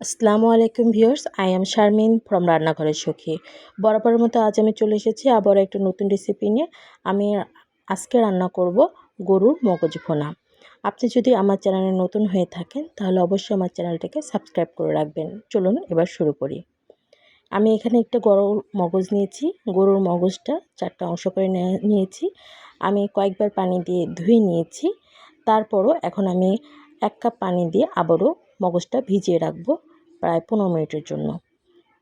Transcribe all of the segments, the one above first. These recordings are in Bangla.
আসসালামু আলাইকুম viewers I am Sharmin from রান্নাঘরের সখী। বরাবরের মতো আজ আমি চলে এসেছি আবার একটা নতুন রেসিপি নিয়ে। আমি আজকে রান্না করব গরুর মগজ ভোনা। আপনি যদি আমার চ্যানেলে নতুন হয়ে থাকেন, তাহলে অবশ্যই আমার চ্যানেলটাকে সাবস্ক্রাইব করে রাখবেন। চলুন এবার শুরু করি। আমি এখানে একটা গরুর মগজ নিয়েছি। গরুর মগজটা চারটা অংশ করে নিয়েছি। আমি কয়েকবার পানি দিয়ে ধুয়ে নিয়েছি। তারপরও এখন আমি এক কাপ পানি দিয়ে আবারও মগজটা ভিজিয়ে রাখব প্রায় পনেরো মিনিটের জন্য।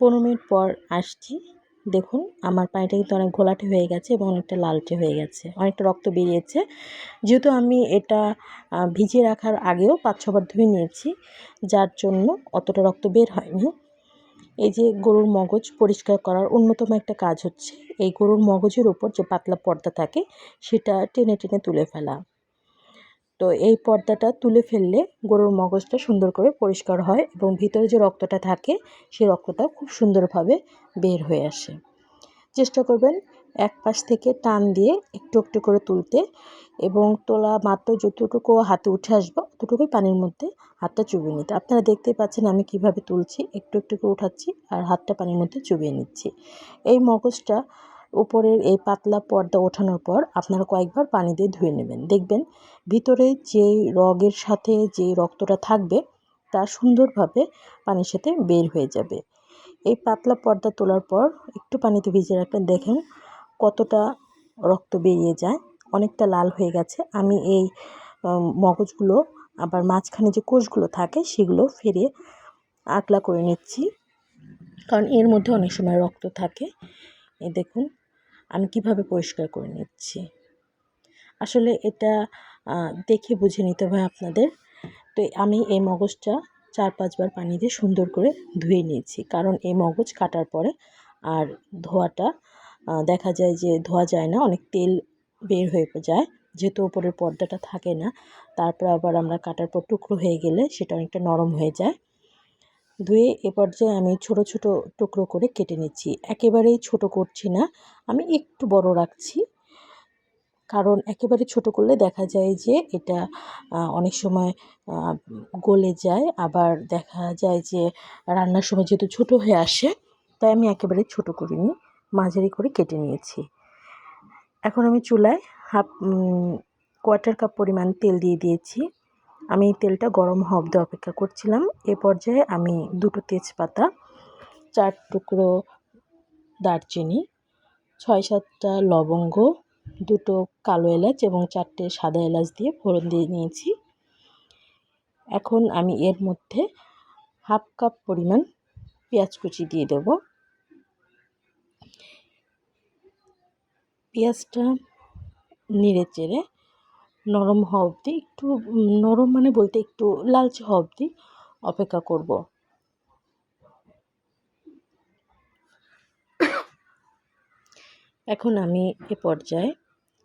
পনেরো মিনিট পর আসছি। দেখুন, আমার পানিটা কিন্তু অনেক ঘোলাটে হয়ে গেছে এবং অনেকটা লালটে হয়ে গেছে, অনেকটা রক্ত বেরিয়েছে। যেহেতু আমি এটা ভিজিয়ে রাখার আগেও পাঁচ ছবার ধুয়ে নিয়েছি, যার জন্য অতটা রক্ত বের হয়নি। এই যে গরুর মগজ পরিষ্কার করার অন্যতম একটা কাজ হচ্ছে, এই গরুর মগজের উপর যে পাতলা পর্দা থাকে, সেটা টেনে টেনে তুলে ফেলা। তো এই পর্দাটা তুলে ফেললে গরুর মগজটা সুন্দর করে পরিষ্কার হয় এবং ভিতরে যে রক্তটা থাকে, সেই রক্তটা খুব সুন্দরভাবে বের হয়ে আসে। চেষ্টা করবেন এক পাশ থেকে টান দিয়ে একটু একটু করে তুলতে এবং তোলা মাত্র যতটুকু হাতে উঠে আসবে ততটুকুই পানির মধ্যে হাতটা চুবিয়ে নিতে। আপনারা দেখতেই পাচ্ছেন আমি কীভাবে তুলছি, একটু একটু করে উঠাচ্ছি আর হাতটা পানির মধ্যে চুবিয়ে নিচ্ছি। এই মগজটা উপরের এই পাতলা পর্দা ওঠানোর পর আপনারা কয়েকবার পানি দিয়ে ধুয়ে নেবেন। দেখবেন ভিতরে যেই রগের সাথে যে রক্তটা থাকবে, তা সুন্দরভাবে পানির সাথে বের হয়ে যাবে। এই পাতলা পর্দা তোলার পর একটু পানিতে ভিজিয়ে রাখবেন। দেখেন কতটা রক্ত বেরিয়ে যায়, অনেকটা লাল হয়ে গেছে। আমি এই মগজগুলো, আবার মাঝখানে যে কোষগুলো থাকে, সেগুলো ফেরে আগলা করে নিচ্ছি। কারণ এর মধ্যে অনেক সময় রক্ত থাকে। এই দেখুন, আমি কীভাবে পরিষ্কার করে নিচ্ছি। আসলে এটা দেখে বুঝে নিতে হয় আপনাদের। তো আমি এই মগজটা চার পাঁচবার পানি দিয়ে সুন্দর করে ধুয়ে নিয়েছি। কারণ এই মগজ কাটার পরে আর ধোয়াটা দেখা যায় যে ধোয়া যায় না, অনেক তেল বের হয়ে যায়, যেহেতু ওপরের পর্দাটা থাকে না, তারপর আবার আমরা কাটার পর টুকরো হয়ে গেলে সেটা অনেকটা নরম হয়ে যায়। ধুয়ে এ পর্যায়ে আমি ছোট ছোট টুকরো করে কেটে নিচ্ছি। একেবারেই ছোট করছি না, আমি একটু বড় রাখছি। কারণ একেবারে ছোট করলে দেখা যায় যে এটা অনেক সময় গলে যায়। আবার দেখা যায় যে রান্নার সময় যেহেতু ছোট হয়ে আসে, তাই আমি একেবারে ছোট করিনি, মাঝারি করে কেটে নিয়েছি। এখন আমি চুলায় হাফ কোয়ার্টার কাপ পরিমাণ তেল দিয়ে দিয়েছি। আমি তেলটা গরম হওয়া অবধি অপেক্ষা করছিলাম। এ পর্যায়ে আমি দুটো তেজপাতা, চার টুকরো দারচিনি, ছয় সাতটা লবঙ্গ দুটো কালো এলাচ এবং চারটে সাদা এলাচ দিয়ে ফোড়ন দিয়ে নিয়েছি। এখন আমি এর মধ্যে হাফ কাপ পরিমাণ পেঁয়াজ কুচি দিয়ে দেব। পেঁয়াজটা নেড়ে চেড়ে নরম হওয়া অবধি একটু, নরম মানে বলতে একটু লালচে হওয়া অবধি অপেক্ষা করব। এখন আমি এ পর্যায়ে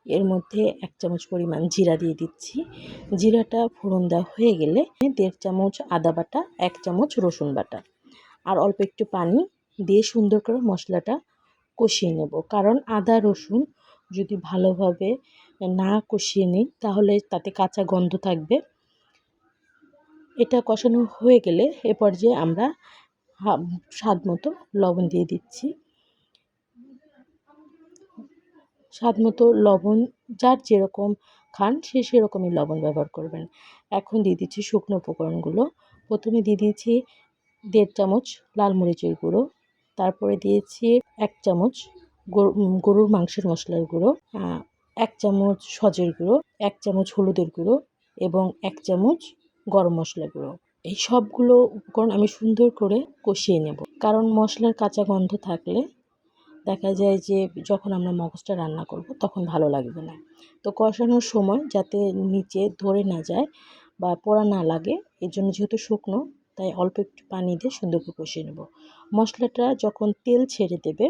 এর মধ্যে এক চামচ পরিমাণ জিরা দিয়ে দিচ্ছি। জিরাটা ফোড়ন দেওয়া হয়ে গেলে দেড় চামচ আদা বাটা, এক চামচ রসুন বাটা। আর অল্প একটু পানি দিয়ে সুন্দর করে মশলাটা কষিয়ে নেব। কারণ আদা, রসুন যদি ভালোভাবে না কষিয়ে নিই, তাহলে তাতে কাঁচা গন্ধ থাকবে। এটা কষানো হয়ে গেলে এ পর্যায়ে আমরা স্বাদ মতো লবণ দিয়ে দিচ্ছি। স্বাদ মতো লবণ, যার যেরকম খান সে সেরকমই লবণ ব্যবহার করবেন। এখন দিয়ে দিচ্ছি শুকনো উপকরণগুলো। প্রথমে দিয়ে দিয়েছি দেড় চামচ লাল মরিচের গুঁড়ো। তারপরে দিয়েছি এক চামচ গরুর মাংসের মশলার গুঁড়ো এক চামচ সজের গুঁড়ো, এক চামচ হলুদের গুঁড়ো এবং এক চামচ গরম মশলা গুঁড়ো। এই সবগুলো উপকরণ আমি সুন্দর করে কষিয়ে নেব। কারণ মশলার কাঁচা গন্ধ থাকলে দেখা যায় যে যখন আমরা মগজটা রান্না করব তখন ভালো লাগবে না। তো কষানোর সময় যাতে নিচে ধরে না যায় বা পোড়া না লাগে, এর জন্য যেহেতু শুকনো, তাই অল্প একটু পানি দিয়ে সুন্দর করে কষিয়ে নেব। মশলাটা যখন তেল ছেড়ে দেবে,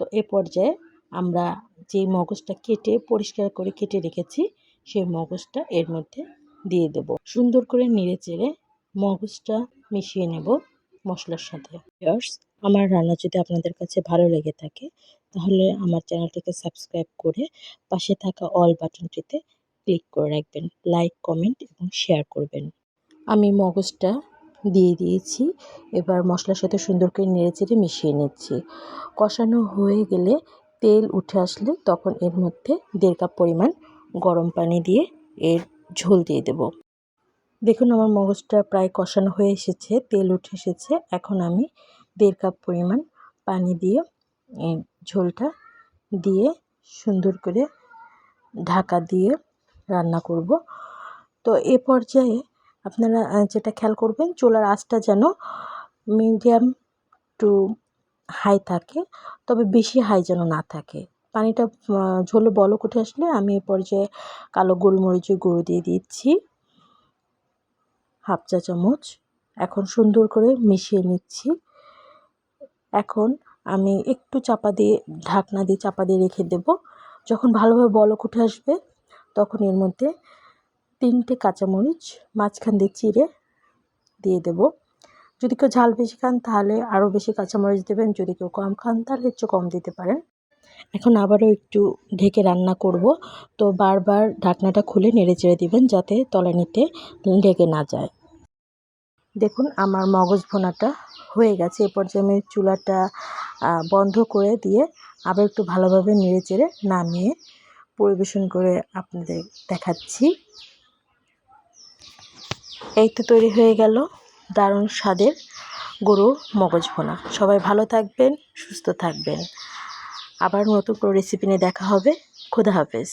তো এ পর্যায়ে আমরা যেই মগজটা কেটে পরিষ্কার করে কেটে রেখেছি, সেই মগজটা এর মধ্যে দিয়ে দেব। সুন্দর করে নেড়ে চেড়ে মগজটা মিশিয়ে নেব। মশলার সাথে। ইয়ার্স আমার রান্না যদি আপনাদের কাছে ভালো লেগে থাকে, তাহলে আমার চ্যানেলটিকে সাবস্ক্রাইব করে পাশে থাকা অল বাটনটিতে ক্লিক করে রাখবেন। লাইক কমেন্ট এবং শেয়ার করবেন। আমি মগজটা দিয়ে দিয়েছি, এবার মশলার সাথে সুন্দর করে নেড়ে চেড়ে মিশিয়ে নিচ্ছি। কষানো হয়ে গেলে তেল উঠে আসলে তখন এর মধ্যে দেড় কাপ পরিমাণ গরম পানি দিয়ে এর ঝোল দিয়ে দেব। দেখুন আমার মগজটা প্রায় কষানো হয়ে এসেছে, তেল উঠে এসেছে। এখন আমি দেড় কাপ পরিমাণ পানি দিয়ে ঝোলটা দিয়ে সুন্দর করে ঢাকা দিয়ে রান্না করব। তো এ পর্যায়ে আপনারা যেটা খেয়াল করবেন, চুলার আঁচটা যেন মিডিয়াম টু হাই থাকে, তবে বেশি হাই যেন না থাকে। পানিটা ঝোলে বলক উঠে আসলে আমি এ পর্যায়ে কালো গোলমরিচের গুঁড়ো দিয়ে দিচ্ছি। হাফ চা চামচ। এখন সুন্দর করে মিশিয়ে নিচ্ছি। এখন আমি একটু চাপা দিয়ে, ঢাকনা দিয়ে চাপা দিয়ে রেখে দেব। যখন ভালোভাবে বলক উঠে আসবে, তখন এর মধ্যে তিনটে কাঁচামরিচ, মাঝখান দিয়ে চিড়ে দিয়ে দেব। যদি কেউ ঝাল বেশি খান, তাহলে আরও বেশি কাঁচামরিচ দেবেন। যদি কেউ কম খান, তাহলে একটু কম দিতে পারেন। এখন আবারও একটু ঢেকে রান্না করব। তো বারবার ঢাকনাটা খুলে নেড়ে চেড়ে দেবেন যাতে তলানিতে লেগে না যায়। দেখুন, আমার মগজ ভোনাটা হয়ে গেছে। এ পর্যায়ে আমি চুলাটা বন্ধ করে দিয়ে আবার একটু ভালোভাবে নেড়ে চেড়ে নামিয়ে পরিবেশন করে আপনাদের দেখাচ্ছি। এই তো তৈরি হয়ে গেল দারুণ স্বাদের গরুর মগজ ভোনা। সবাই ভালো থাকবেন, সুস্থ থাকবেন। আবার নতুন কোনো রেসিপি নিয়ে দেখা হবে। খুদা হাফেজ।